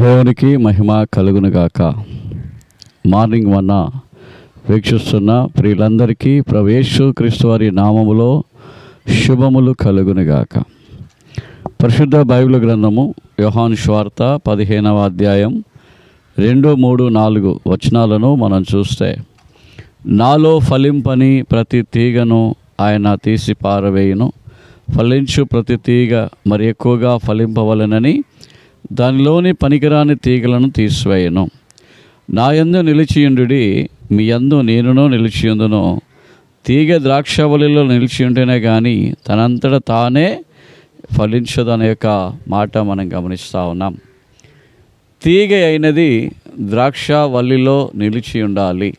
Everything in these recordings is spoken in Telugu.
దేవునికి మహిమ కలుగునుగాక. మార్నింగ్ వన్న వీక్షిస్తున్న ప్రియులందరికీ ప్రవేశు క్రీస్తువారి నామములో శుభములు కలుగునుగాక. పరిశుద్ధ బైబిల్ గ్రంథము యోహాన్ స్వార్త పదిహేనవ అధ్యాయం రెండు మూడు నాలుగు వచనాలను మనం చూస్తే నాలో ఫలింపని ప్రతి తీగను ఆయన తీసి పారవేయును. ఫలించు ప్రతి తీగ మరి ఎక్కువగా ఫలింపవలనని దానిలోని పనికిరాని తీగలను తీసివేయను. నా యందు నిలిచియుండుడి మీ యందు నేనునో నిలిచియుందును. తీగ ద్రాక్షవలిలో నిలిచి ఉంటేనే కానీ తనంతట తానే ఫలించదనే యొక్క మాట మనం గమనిస్తూ ఉన్నాం. తీగ అయినది ద్రాక్ష వల్లిలో నిలిచి ఉండాలి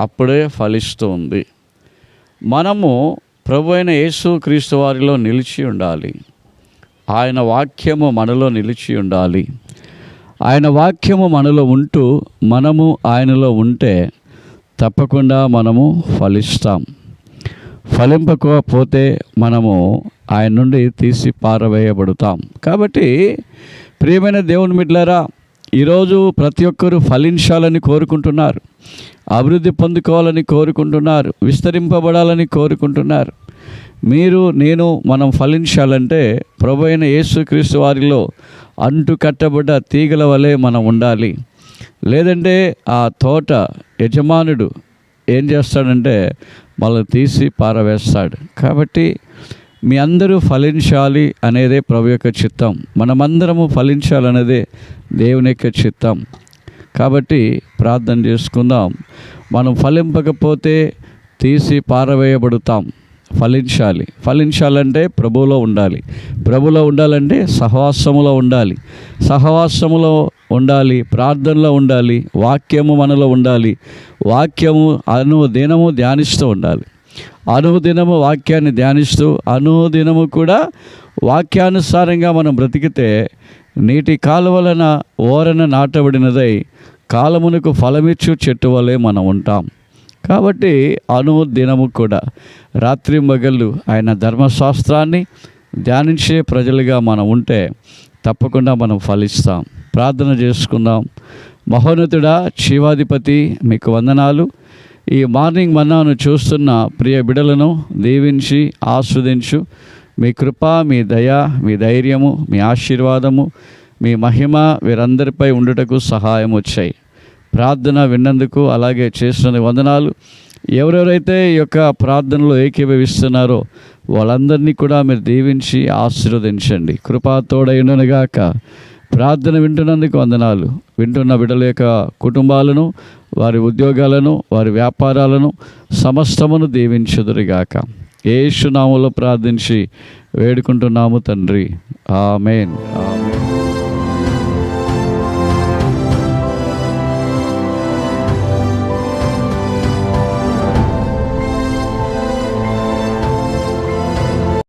అప్పుడే ఫలిస్తూ ఉంది. మనము ప్రభు అయిన యేసు క్రీస్తు వారిలో నిలిచి ఉండాలి ఆయన వాక్యము మనలో నిలిచి ఉండాలి. ఆయన వాక్యము మనలో ఉంటూ మనము ఆయనలో ఉంటే తప్పకుండా మనము ఫలిస్తాం. ఫలింపకపోతే మనము ఆయన నుండి తీసి పారవేయబడతాం. కాబట్టి ప్రియమైన దేవుని మిడ్లరా ఈరోజు ప్రతి ఒక్కరూ ఫలించాలని కోరుకుంటున్నారు. అభివృద్ధి పొందుకోవాలని కోరుకుంటున్నారు. విస్తరింపబడాలని కోరుకుంటున్నారు. మీరు నేను మనం ఫలించాలంటే ప్రభు అయిన యేసుక్రీస్తు వారిలో అంటు కట్టబడ్డ తీగల వలె మనం ఉండాలి. లేదంటే ఆ తోట యజమానుడు ఏం చేస్తాడంటే వాళ్ళని తీసి పారవేస్తాడు. కాబట్టి మీ అందరూ ఫలించాలి అనేదే ప్రభు యొక్క చిత్తం. మనమందరము ఫలించాలనేదే దేవుని యొక్క చిత్తం. కాబట్టి ప్రార్థన చేసుకుందాం. మనం ఫలింపకపోతే తీసి పారవేయబడుతాం. ఫలించాలి. ఫలించాలంటే ప్రభువులో ఉండాలి. ప్రభులో ఉండాలంటే సహవాసములో ఉండాలి. సహవాసములో ఉండాలి ప్రార్థనలో ఉండాలి వాక్యము మనలో ఉండాలి. వాక్యము అనుదినము ధ్యానిస్తూ ఉండాలి. అనుదినము వాక్యాన్ని ధ్యానిస్తూ అనుదినము కూడా వాక్యానుసారంగా మనం బ్రతికితే నీటి కాలువలన ఓరన నాటబడినదై కాలమునకు ఫలమిచ్చు చెట్టు వలె మనం ఉంటాం. కాబట్టి అనుదినము కూడా రాత్రి మగళ్ళు ఆయన ధర్మశాస్త్రాన్ని ధ్యానించే ప్రజలుగా మనం ఉంటే తప్పకుండా మనం ఫలిస్తాం. ప్రార్థన చేసుకుందాం. మహోన్నతుడా శివాధిపతి మీకు వందనాలు. ఈ మార్నింగ్ మన్నాను చూస్తున్న ప్రియ బిడలను దీవించి ఆస్వాదించు. మీ కృప మీ దయ మీ ధైర్యము మీ ఆశీర్వాదము మీ మహిమ వీరందరిపై ఉండుటకు సహాయం వచ్చాయి. ప్రార్థన విన్నందుకు అలాగే చేసిన వందనాలు. ఎవరెవరైతే ఈ యొక్క ప్రార్థనలో ఏకీభవిస్తున్నారో వాళ్ళందరినీ కూడా మీరు దీవించి ఆశీర్వదించండి. కృపాతోడైనగాక ప్రార్థన వింటున్నందుకు వందనాలు. వింటున్న బిడ్డల యొక్క కుటుంబాలను వారి ఉద్యోగాలను వారి వ్యాపారాలను సమస్తమును దీవించుదురుగాక. ఏసునాములో ప్రార్థించి వేడుకుంటున్నాము తండ్రి. Amen amen.